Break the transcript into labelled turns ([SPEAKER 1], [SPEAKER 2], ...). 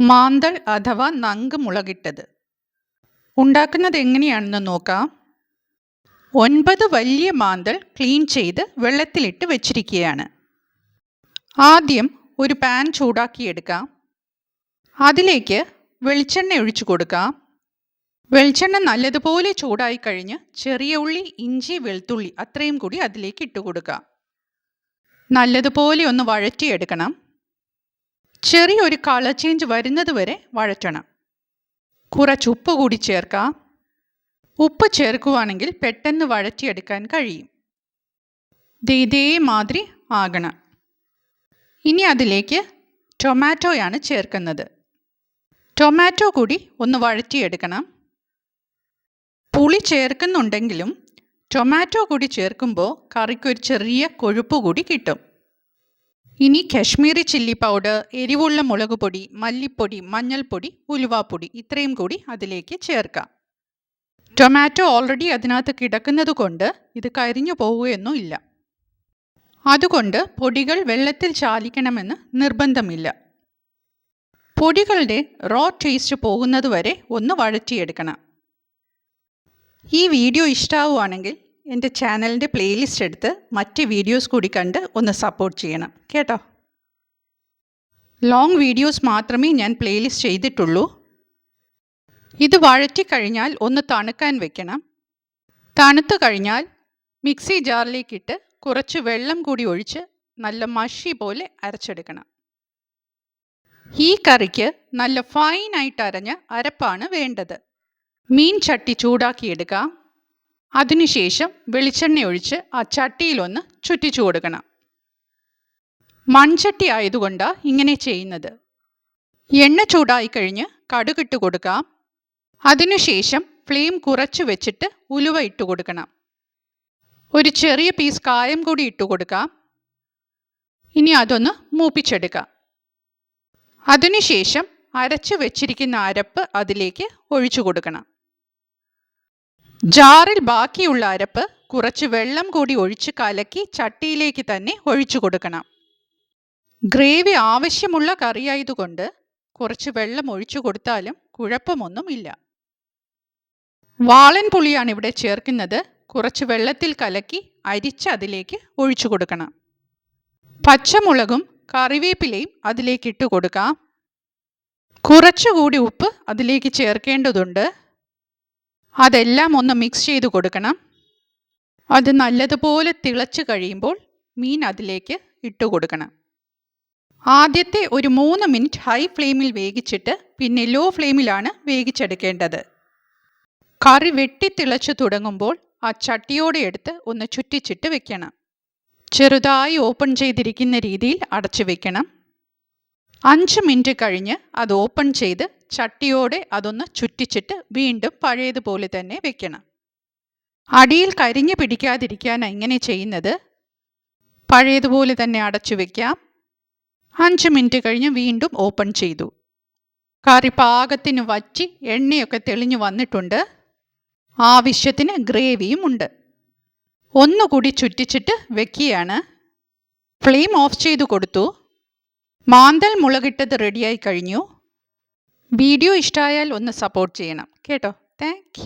[SPEAKER 1] മാന്തൾ അഥവാ നങ്ക് മുളകിട്ടത്. ഉണ്ടാക്കുന്നത് എങ്ങനെയാണെന്ന് നോക്കാം. ഒൻപത് വലിയ മാന്തൾ ക്ലീൻ ചെയ്ത് വെള്ളത്തിലിട്ട് വെച്ചിരിക്കുകയാണ്. ആദ്യം ഒരു പാൻ ചൂടാക്കിയെടുക്കാം. അതിലേക്ക് വെളിച്ചെണ്ണ ഒഴിച്ചു കൊടുക്കാം. വെളിച്ചെണ്ണ നല്ലതുപോലെ ചൂടായി കഴിഞ്ഞ് ചെറിയ ഉള്ളി ഇഞ്ചി വെളുത്തുള്ളി അത്രയും കൂടി അതിലേക്ക് ഇട്ട് കൊടുക്കാം. നല്ലതുപോലെ ഒന്ന് വഴറ്റിയെടുക്കണം. ചെറിയൊരു കളർ ചേഞ്ച് വരുന്നത് വരെ വഴറ്റണം. കുറച്ച് ഉപ്പ് കൂടി ചേർക്കാം. ഉപ്പ് ചേർക്കുവാണെങ്കിൽ പെട്ടെന്ന് വഴറ്റിയെടുക്കാൻ കഴിയും. ഇതേമാതിരി ആകണം. ഇനി അതിലേക്ക് ടൊമാറ്റോയാണ് ചേർക്കുന്നത്. ടൊമാറ്റോ കൂടി ഒന്ന് വഴറ്റിയെടുക്കണം. പുളി ചേർക്കുന്നുണ്ടെങ്കിലും ടൊമാറ്റോ കൂടി ചേർക്കുമ്പോൾ കറിക്കൊരു ചെറിയ കൊഴുപ്പ് കൂടി കിട്ടും. ഇനി കശ്മീരി ചില്ലി പൗഡർ എരിവുള്ള മുളക് പൊടി മല്ലിപ്പൊടി മഞ്ഞൾപ്പൊടി ഉലുവാപ്പൊടി ഇത്രയും കൂടി അതിലേക്ക് ചേർക്കാം. ടൊമാറ്റോ ഓൾറെഡി അതിനകത്ത് കിടക്കുന്നത് കൊണ്ട് ഇത് കരിഞ്ഞു പോവുകയൊന്നും ഇല്ല. അതുകൊണ്ട് പൊടികൾ വെള്ളത്തിൽ ചാലിക്കണമെന്ന് നിർബന്ധമില്ല. പൊടികളുടെ റോ ടേസ്റ്റ് പോകുന്നതുവരെ ഒന്ന് വഴറ്റിയെടുക്കണം. ഈ വീഡിയോ ഇഷ്ടമാവുകയാണെങ്കിൽ എന്റെ ചാനലിന്റെ പ്ലേലിസ്റ്റ് എടുത്ത് മറ്റ് വീഡിയോസ് കൂടി കണ്ട് ഒന്ന് സപ്പോർട്ട് ചെയ്യണം കേട്ടോ? ലോങ് വീഡിയോസ് മാത്രമേ ഞാൻ പ്ലേലിസ്റ്റ് ചെയ്തിട്ടുള്ളൂ. ഇത് വഴറ്റി കഴിഞ്ഞാൽ ഒന്ന് തണുക്കാൻ വെക്കണം. തണുത്തു കഴിഞ്ഞാൽ മിക്സി ജാറിലേക്കിട്ട് കുറച്ച് വെള്ളം കൂടി ഒഴിച്ച് നല്ല മഷി പോലെ അരച്ചെടുക്കണം. ഈ കറിക്ക് നല്ല ഫൈനായിട്ട് അരഞ്ഞ അരപ്പാണ് വേണ്ടത്. മീൻ ചട്ടി ചൂടാക്കിയെടുക്കാം അതിനുശേഷം വെളിച്ചെണ്ണ ഒഴിച്ച് ആ ചട്ടിയിലൊന്ന് ചുറ്റിച്ചു കൊടുക്കണം. മൺചട്ടി ആയതുകൊണ്ട് ഇങ്ങനെ ചെയ്യുന്നത്. എണ്ണ ചൂടായി കഴിഞ്ഞ് കടുകിട്ട് കൊടുക്കാം. അതിനുശേഷം ഫ്ലെയിം കുറച്ച് വെച്ചിട്ട് ഉലുവ ഇട്ട് കൊടുക്കണം. ഒരു ചെറിയ പീസ് കായം കൂടി ഇട്ട് കൊടുക്കാം. ഇനി അതൊന്ന് മൂപ്പിച്ചെടുക്കാം. അതിനുശേഷം അരച്ച് വെച്ചിരിക്കുന്ന അരപ്പ് അതിലേക്ക് ഒഴിച്ചു കൊടുക്കണം. ജാറിൽ ബാക്കിയുള്ള അരപ്പ് കുറച്ച് വെള്ളം കൂടി ഒഴിച്ച് കലക്കി ചട്ടിയിലേക്ക് തന്നെ ഒഴിച്ചു കൊടുക്കണം. ഗ്രേവി ആവശ്യമുള്ള കറിയായതുകൊണ്ട് കുറച്ച് വെള്ളം ഒഴിച്ചു കൊടുത്താലും കുഴപ്പമൊന്നുമില്ല വാളൻ പുളിയാണ് ഇവിടെ ചേർക്കുന്നത്. കുറച്ച് വെള്ളത്തിൽ കലക്കി അരിച്ച് അതിലേക്ക് ഒഴിച്ചു കൊടുക്കണം. പച്ചമുളകും കറിവേപ്പിലയും അതിലേക്ക് ഇട്ട് കൊടുക്കാം. കുറച്ചുകൂടി ഉപ്പ് അതിലേക്ക് ചേർക്കേണ്ടതുണ്ട്. അതെല്ലാം ഒന്ന് മിക്സ് ചെയ്ത് കൊടുക്കണം. അത് നല്ലതുപോലെ തിളച്ച് കഴിയുമ്പോൾ മീൻ അതിലേക്ക് ഇട്ട് കൊടുക്കണം. ആദ്യത്തെ ഒരു മൂന്ന് മിനിറ്റ് ഹൈ ഫ്ലെയിമിൽ വേവിച്ചിട്ട് പിന്നെ ലോ ഫ്ലെയിമിലാണ് വേവിച്ചെടുക്കേണ്ടത്. കറി വെട്ടി തിളച്ചു തുടങ്ങുമ്പോൾ ആ ചട്ടിയോടെ എടുത്ത് ഒന്ന് ചുറ്റിച്ചിട്ട് വെക്കണം. ചെറുതായി ഓപ്പൺ ചെയ്തിരിക്കുന്ന രീതിയിൽ അടച്ചു വെക്കണം. അഞ്ച് മിനിറ്റ് കഴിഞ്ഞ് അത് ഓപ്പൺ ചെയ്ത് ചട്ടിയോടെ അതൊന്ന് ചുറ്റിച്ചിട്ട് വീണ്ടും പഴയതുപോലെ തന്നെ വെക്കണം. അടിയിൽ കരിഞ്ഞു പിടിക്കാതിരിക്കാൻ ഇങ്ങനെ ചെയ്യുന്നത്? പഴയതുപോലെ തന്നെ അടച്ചു വെക്കാം. അഞ്ച് മിനിറ്റ് കഴിഞ്ഞ് വീണ്ടും ഓപ്പൺ ചെയ്തു. കറി പാകത്തിന് വറ്റി എണ്ണയൊക്കെ തെളിഞ്ഞു വന്നിട്ടുണ്ട്. ആവശ്യത്തിന് ഗ്രേവിയും ഉണ്ട്. ഒന്നുകൂടി ചുറ്റിച്ചിട്ട് വെക്കുകയാണ്. ഫ്ലെയിം ഓഫ് ചെയ്തു കൊടുത്തു. മാന്തൽ മുളകിട്ടത് റെഡിയായി കഴിഞ്ഞു. വീഡിയോ ഇഷ്ടമായാൽ ഒന്ന് സപ്പോർട്ട് ചെയ്യണം. കേട്ടോ. താങ്ക്